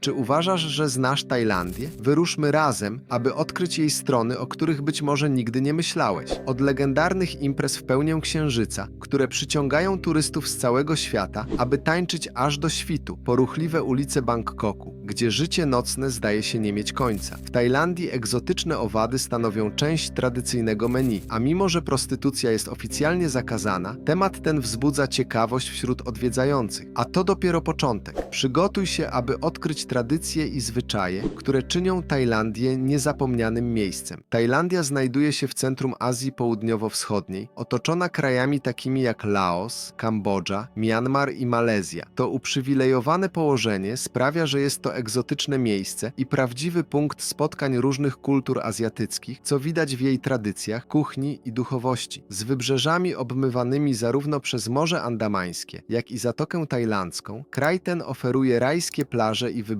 Czy uważasz, że znasz Tajlandię? Wyruszmy razem, aby odkryć jej strony, o których być może nigdy nie myślałeś. Od legendarnych imprez w pełnię księżyca, które przyciągają turystów z całego świata, aby tańczyć aż do świtu, po ruchliwe ulice Bangkoku, gdzie życie nocne zdaje się nie mieć końca. W Tajlandii egzotyczne owady stanowią część tradycyjnego menu, a mimo że prostytucja jest oficjalnie zakazana, temat ten wzbudza ciekawość wśród odwiedzających. A to dopiero początek. Przygotuj się, aby odkryć tradycje i zwyczaje, które czynią Tajlandię niezapomnianym miejscem. Tajlandia znajduje się w centrum Azji Południowo-Wschodniej, otoczona krajami takimi jak Laos, Kambodża, Myanmar i Malezja. To uprzywilejowane położenie sprawia, że jest to egzotyczne miejsce i prawdziwy punkt spotkań różnych kultur azjatyckich, co widać w jej tradycjach, kuchni i duchowości. Z wybrzeżami obmywanymi zarówno przez Morze Andamańskie, jak i Zatokę Tajlandzką, kraj ten oferuje rajskie plaże i wybrzeże,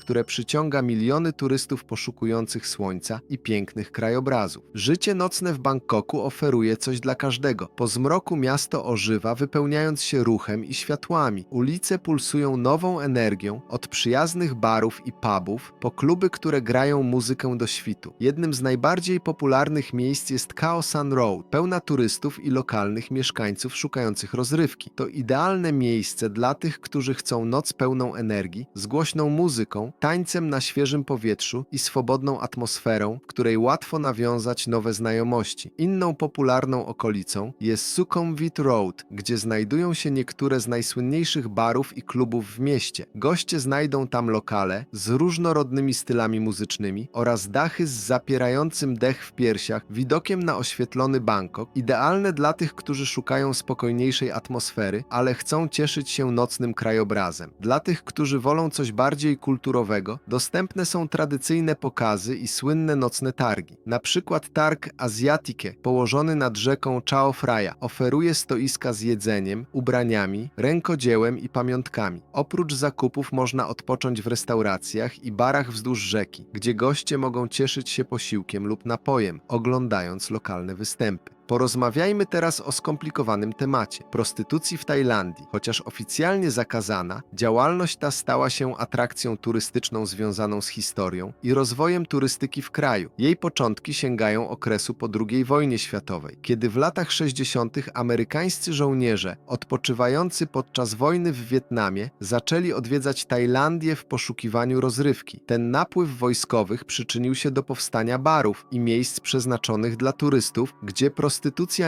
które przyciąga miliony turystów poszukujących słońca i pięknych krajobrazów. Życie nocne w Bangkoku oferuje coś dla każdego. Po zmroku miasto ożywa, wypełniając się ruchem i światłami. Ulice pulsują nową energią, od przyjaznych barów i pubów po kluby, które grają muzykę do świtu. Jednym z najbardziej popularnych miejsc jest Khao San Road, pełna turystów i lokalnych mieszkańców szukających rozrywki. To idealne miejsce dla tych, którzy chcą noc pełną energii, z głośną muzyką, tańcem na świeżym powietrzu i swobodną atmosferą, w której łatwo nawiązać nowe znajomości. Inną popularną okolicą jest Sukhumvit Road, gdzie znajdują się niektóre z najsłynniejszych barów i klubów w mieście. Goście znajdą tam lokale z różnorodnymi stylami muzycznymi oraz dachy z zapierającym dech w piersiach, widokiem na oświetlony Bangkok, idealne dla tych, którzy szukają spokojniejszej atmosfery, ale chcą cieszyć się nocnym krajobrazem. Dla tych, którzy wolą coś bardziej kulturowego, dostępne są tradycyjne pokazy i słynne nocne targi. Na przykład targ Asiatike, położony nad rzeką Chao Phraya, oferuje stoiska z jedzeniem, ubraniami, rękodziełem i pamiątkami. Oprócz zakupów można odpocząć w restauracjach i barach wzdłuż rzeki, gdzie goście mogą cieszyć się posiłkiem lub napojem, oglądając lokalne występy. Porozmawiajmy teraz o skomplikowanym temacie prostytucji w Tajlandii. Chociaż oficjalnie zakazana, działalność ta stała się atrakcją turystyczną związaną z historią i rozwojem turystyki w kraju. Jej początki sięgają okresu po II wojnie światowej, kiedy w latach 60. amerykańscy żołnierze odpoczywający podczas wojny w Wietnamie zaczęli odwiedzać Tajlandię w poszukiwaniu rozrywki. Ten napływ wojskowych przyczynił się do powstania barów i miejsc przeznaczonych dla turystów, gdzie prostytucja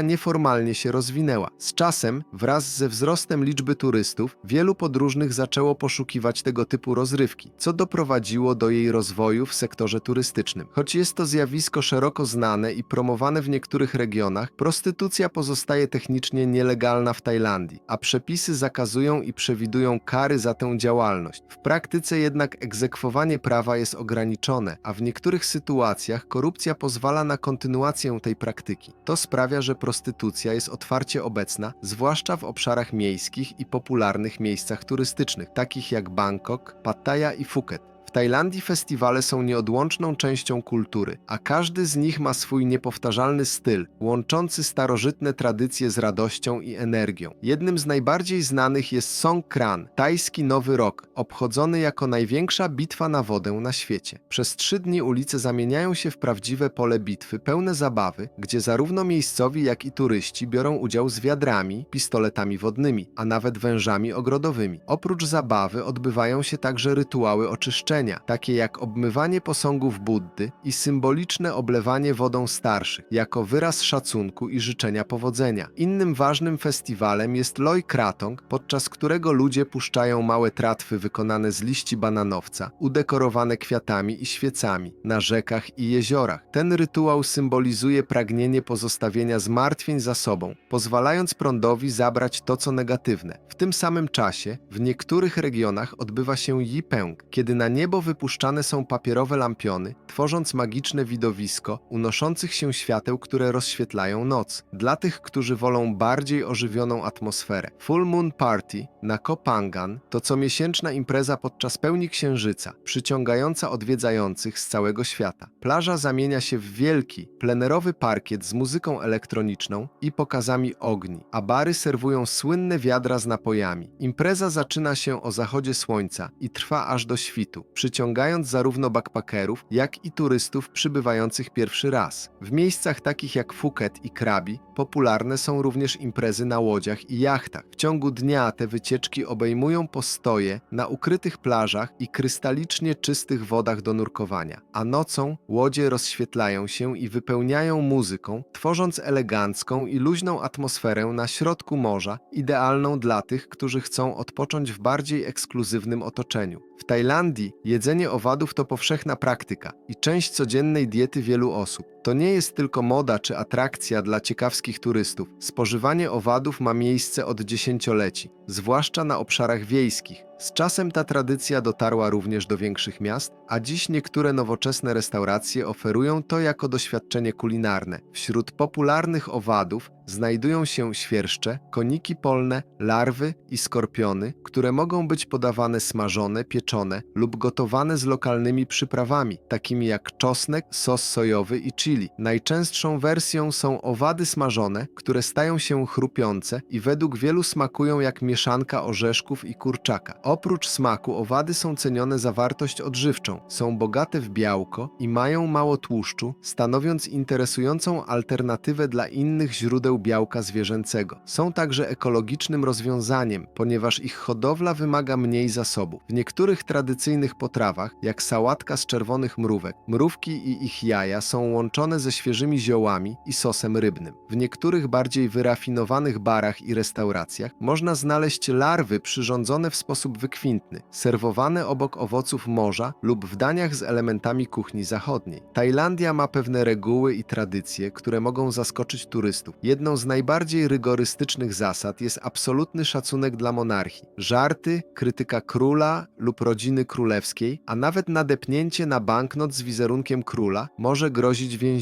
nieformalnie się rozwinęła. Z czasem, wraz ze wzrostem liczby turystów, wielu podróżnych zaczęło poszukiwać tego typu rozrywki, co doprowadziło do jej rozwoju w sektorze turystycznym. Choć jest to zjawisko szeroko znane i promowane w niektórych regionach, prostytucja pozostaje technicznie nielegalna w Tajlandii, a przepisy zakazują i przewidują kary za tę działalność. W praktyce jednak egzekwowanie prawa jest ograniczone, a w niektórych sytuacjach korupcja pozwala na kontynuację tej praktyki. To sprawia, że prostytucja jest otwarcie obecna, zwłaszcza w obszarach miejskich i popularnych miejscach turystycznych, takich jak Bangkok, Pattaya i Phuket. Tajlandii festiwale są nieodłączną częścią kultury, a każdy z nich ma swój niepowtarzalny styl, łączący starożytne tradycje z radością i energią. Jednym z najbardziej znanych jest Songkran, tajski Nowy Rok, obchodzony jako największa bitwa na wodę na świecie. Przez trzy dni ulice zamieniają się w prawdziwe pole bitwy, pełne zabawy, gdzie zarówno miejscowi, jak i turyści biorą udział z wiadrami, pistoletami wodnymi, a nawet wężami ogrodowymi. Oprócz zabawy odbywają się także rytuały oczyszczenia, takie jak obmywanie posągów Buddy i symboliczne oblewanie wodą starszych, jako wyraz szacunku i życzenia powodzenia. Innym ważnym festiwalem jest Loi Kratong, podczas którego ludzie puszczają małe tratwy wykonane z liści bananowca, udekorowane kwiatami i świecami, na rzekach i jeziorach. Ten rytuał symbolizuje pragnienie pozostawienia zmartwień za sobą, pozwalając prądowi zabrać to, co negatywne. W tym samym czasie w niektórych regionach odbywa się Yipeng, kiedy na niebo niebo wypuszczane są papierowe lampiony, tworząc magiczne widowisko unoszących się świateł, które rozświetlają noc. Dla tych, którzy wolą bardziej ożywioną atmosferę. Full Moon Party na Koh Phangan to comiesięczna impreza podczas pełni księżyca, przyciągająca odwiedzających z całego świata. Plaża zamienia się w wielki, plenerowy parkiet z muzyką elektroniczną i pokazami ogni, a bary serwują słynne wiadra z napojami. Impreza zaczyna się o zachodzie słońca i trwa aż do świtu, przyciągając zarówno backpackerów, jak i turystów przybywających pierwszy raz. W miejscach takich jak Phuket i Krabi popularne są również imprezy na łodziach i jachtach. W ciągu dnia te wycieczki obejmują postoje na ukrytych plażach i krystalicznie czystych wodach do nurkowania, a nocą łodzie rozświetlają się i wypełniają muzyką, tworząc elegancką i luźną atmosferę na środku morza, idealną dla tych, którzy chcą odpocząć w bardziej ekskluzywnym otoczeniu. Tajlandii jedzenie owadów to powszechna praktyka i część codziennej diety wielu osób. To nie jest tylko moda czy atrakcja dla ciekawskich turystów. Spożywanie owadów ma miejsce od dziesięcioleci, zwłaszcza na obszarach wiejskich. Z czasem ta tradycja dotarła również do większych miast, a dziś niektóre nowoczesne restauracje oferują to jako doświadczenie kulinarne. Wśród popularnych owadów znajdują się świerszcze, koniki polne, larwy i skorpiony, które mogą być podawane smażone, pieczone lub gotowane z lokalnymi przyprawami, takimi jak czosnek, sos sojowy i chili. Najczęstszą wersją są owady smażone, które stają się chrupiące i według wielu smakują jak mieszanka orzeszków i kurczaka. Oprócz smaku owady są cenione za wartość odżywczą, są bogate w białko i mają mało tłuszczu, stanowiąc interesującą alternatywę dla innych źródeł białka zwierzęcego. Są także ekologicznym rozwiązaniem, ponieważ ich hodowla wymaga mniej zasobów. W niektórych tradycyjnych potrawach, jak sałatka z czerwonych mrówek, mrówki i ich jaja są łączone ze świeżymi ziołami i sosem rybnym. W niektórych bardziej wyrafinowanych barach i restauracjach można znaleźć larwy przyrządzone w sposób wykwintny, serwowane obok owoców morza lub w daniach z elementami kuchni zachodniej. Tajlandia ma pewne reguły i tradycje, które mogą zaskoczyć turystów. Jedną z najbardziej rygorystycznych zasad jest absolutny szacunek dla monarchii. Żarty, krytyka króla lub rodziny królewskiej, a nawet nadepnięcie na banknot z wizerunkiem króla może grozić więzieniem,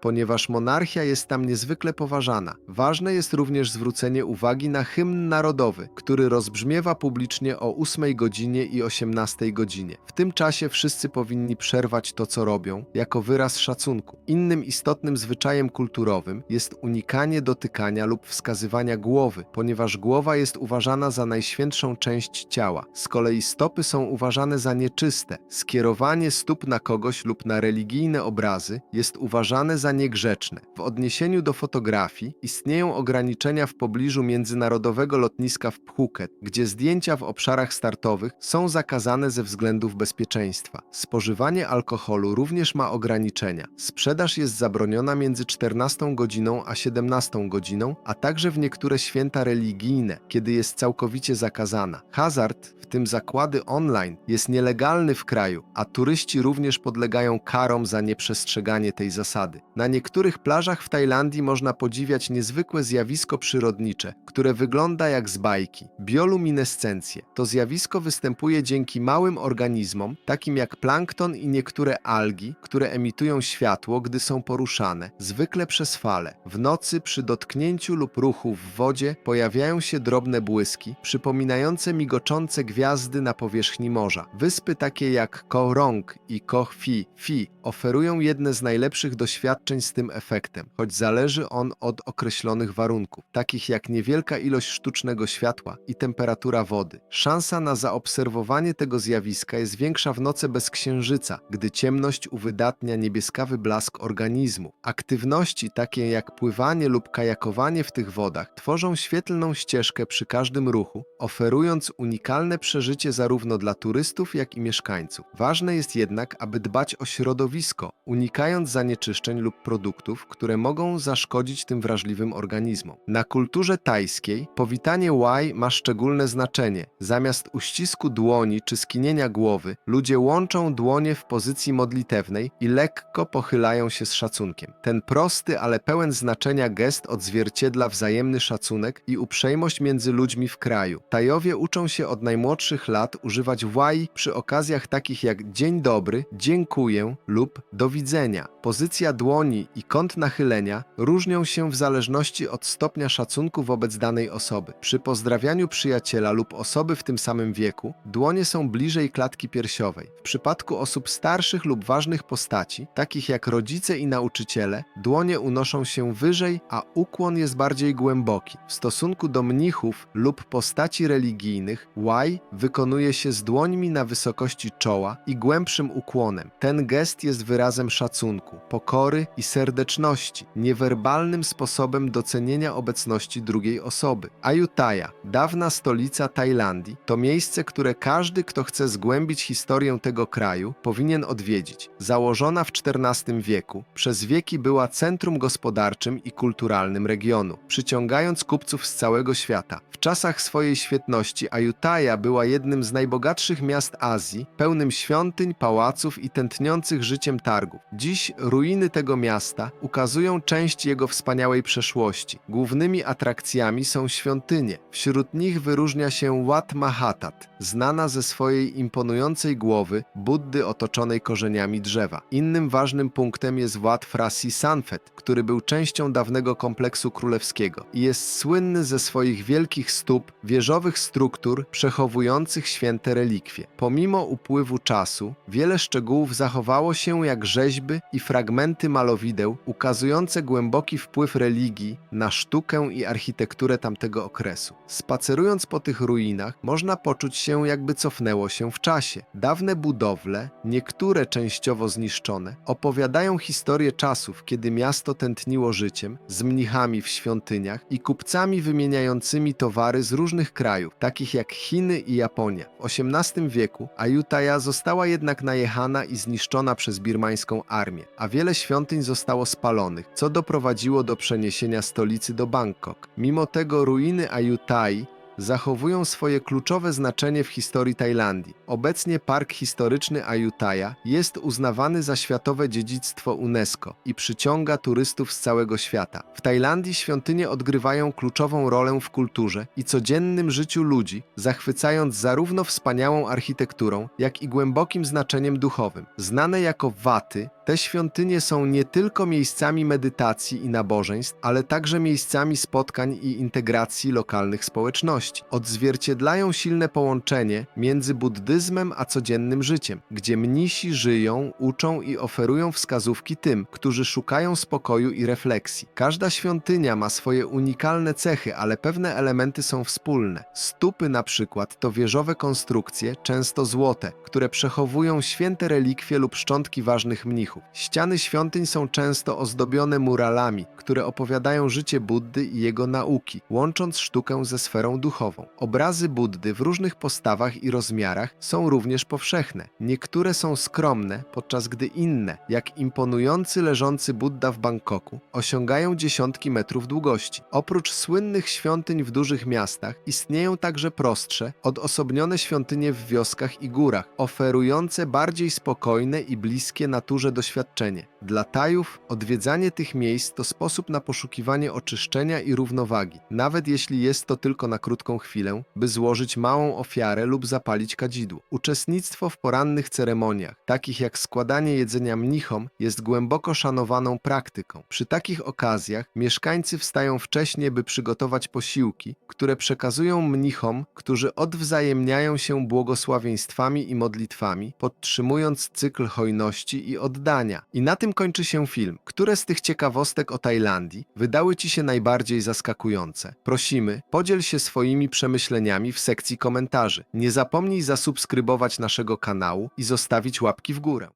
ponieważ monarchia jest tam niezwykle poważana. Ważne jest również zwrócenie uwagi na hymn narodowy, który rozbrzmiewa publicznie o 8 godzinie i 18 godzinie. W tym czasie wszyscy powinni przerwać to, co robią, jako wyraz szacunku. Innym istotnym zwyczajem kulturowym jest unikanie dotykania lub wskazywania głowy, ponieważ głowa jest uważana za najświętszą część ciała. Z kolei stopy są uważane za nieczyste. Skierowanie stóp na kogoś lub na religijne obrazy jest uważane za niegrzeczne. W odniesieniu do fotografii istnieją ograniczenia w pobliżu międzynarodowego lotniska w Phuket, gdzie zdjęcia w obszarach startowych są zakazane ze względów bezpieczeństwa. Spożywanie alkoholu również ma ograniczenia. Sprzedaż jest zabroniona między 14 godziną a 17 godziną, a także w niektóre święta religijne, kiedy jest całkowicie zakazana. Hazard, w tym zakłady online, jest nielegalny w kraju, a turyści również podlegają karom za nieprzestrzeganie tej zasady. Na niektórych plażach w Tajlandii można podziwiać niezwykłe zjawisko przyrodnicze, które wygląda jak z bajki bioluminescencję. To zjawisko występuje dzięki małym organizmom, takim jak plankton i niektóre algi, które emitują światło, gdy są poruszane, zwykle przez fale. W nocy przy dotknięciu lub ruchu w wodzie pojawiają się drobne błyski, przypominające migoczące gwiazdy na powierzchni morza. Wyspy takie jak Koh Rong i Koh Phi Phi oferują jedne z najlepszych doświadczeń z tym efektem, choć zależy on od określonych warunków, takich jak niewielka ilość sztucznego światła i temperatura wody. Szansa na zaobserwowanie tego zjawiska jest większa w noce bez księżyca, gdy ciemność uwydatnia niebieskawy blask organizmu. Aktywności takie jak pływanie lub kajakowanie w tych wodach tworzą świetlną ścieżkę przy każdym ruchu, oferując unikalne przeżycie zarówno dla turystów, jak i mieszkańców. Ważne jest jednak, aby dbać o środowisko, unikając zanieczyszczeń lub produktów, które mogą zaszkodzić tym wrażliwym organizmom. Na kulturze tajskiej powitanie łaj ma szczególne znaczenie. Zamiast uścisku dłoni czy skinienia głowy, ludzie łączą dłonie w pozycji modlitewnej i lekko pochylają się z szacunkiem. Ten prosty, ale pełen znaczenia gest odzwierciedla wzajemny szacunek i uprzejmość między ludźmi w kraju. Tajowie uczą się od najmłodszych lat używać łaj przy okazjach takich jak dzień dobry, dziękuję lub do widzenia. Pozycja dłoni i kąt nachylenia różnią się w zależności od stopnia szacunku wobec danej osoby. Przy pozdrawianiu przyjaciela lub osoby w tym samym wieku, dłonie są bliżej klatki piersiowej. W przypadku osób starszych lub ważnych postaci, takich jak rodzice i nauczyciele, dłonie unoszą się wyżej, a ukłon jest bardziej głęboki. W stosunku do mnichów lub postaci religijnych, łaj wykonuje się z dłońmi na wysokości czoła i głębszym ukłonem. Ten gest jest wyrazem szacunku, pokory i serdeczności, niewerbalnym sposobem docenienia obecności drugiej osoby. Ayutthaya, dawna stolica Tajlandii, to miejsce, które każdy, kto chce zgłębić historię tego kraju, powinien odwiedzić. Założona w XIV wieku, przez wieki była centrum gospodarczym i kulturalnym regionu, przyciągając kupców z całego świata. W czasach swojej świetności Ayutthaya była jednym z najbogatszych miast Azji, pełnym świątyń, pałaców i tętniących życiem targów. Dziś ruiny tego miasta ukazują część jego wspaniałej przeszłości. Głównymi atrakcjami są świątynie. Wśród nich wyróżnia się Wat Mahatat, znana ze swojej imponującej głowy Buddy otoczonej korzeniami drzewa. Innym ważnym punktem jest Wat Frasi Sanfet, który był częścią dawnego kompleksu królewskiego i jest słynny ze swoich wielkich stóp, wieżowych struktur przechowujących święte relikwie. Pomimo upływu czasu, wiele szczegółów zachowało się jak rzeźby i fragmenty malowideł ukazujące głęboki wpływ religii na sztukę i architekturę tamtego okresu. Spacerując po tych ruinach, można poczuć się, jakby cofnęło się w czasie. Dawne budowle, niektóre częściowo zniszczone, opowiadają historię czasów, kiedy miasto tętniło życiem, z mnichami w świątyniach i kupcami wymieniającymi towary z różnych krajów, takich jak Chiny i Japonia. W XVIII wieku Ayutthaya została jednak najechana i zniszczona przez birmańską armię, a wiele świątyń zostało spalonych, co doprowadziło do przeniesienia stolicy do Bangkok. Mimo tego ruiny Ayutthai zachowują swoje kluczowe znaczenie w historii Tajlandii. Obecnie Park Historyczny Ayutthaya jest uznawany za światowe dziedzictwo UNESCO i przyciąga turystów z całego świata. W Tajlandii świątynie odgrywają kluczową rolę w kulturze i codziennym życiu ludzi, zachwycając zarówno wspaniałą architekturą, jak i głębokim znaczeniem duchowym. Znane jako waty, te świątynie są nie tylko miejscami medytacji i nabożeństw, ale także miejscami spotkań i integracji lokalnych społeczności. Odzwierciedlają silne połączenie między buddyzmem a codziennym życiem, gdzie mnisi żyją, uczą i oferują wskazówki tym, którzy szukają spokoju i refleksji. Każda świątynia ma swoje unikalne cechy, ale pewne elementy są wspólne. Stupy na przykład to wieżowe konstrukcje, często złote, które przechowują święte relikwie lub szczątki ważnych mnichów. Ściany świątyń są często ozdobione muralami, które opowiadają życie Buddy i jego nauki, łącząc sztukę ze sferą duchową. Obrazy Buddy w różnych postawach i rozmiarach są również powszechne. Niektóre są skromne, podczas gdy inne, jak imponujący leżący Budda w Bangkoku, osiągają dziesiątki metrów długości. Oprócz słynnych świątyń w dużych miastach, istnieją także prostsze, odosobnione świątynie w wioskach i górach, oferujące bardziej spokojne i bliskie naturze doświadczenie. Dla Tajów odwiedzanie tych miejsc to sposób na poszukiwanie oczyszczenia i równowagi, nawet jeśli jest to tylko na krótką chwilę, by złożyć małą ofiarę lub zapalić kadzidło. Uczestnictwo w porannych ceremoniach, takich jak składanie jedzenia mnichom, jest głęboko szanowaną praktyką. Przy takich okazjach mieszkańcy wstają wcześnie, by przygotować posiłki, które przekazują mnichom, którzy odwzajemniają się błogosławieństwami i modlitwami, podtrzymując cykl hojności i oddania. I na tym kończy się film. Które z tych ciekawostek o Tajlandii wydały Ci się najbardziej zaskakujące? Prosimy, podziel się swoimi przemyśleniami w sekcji komentarzy. Nie zapomnij zasubskrybować naszego kanału i zostawić łapki w górę.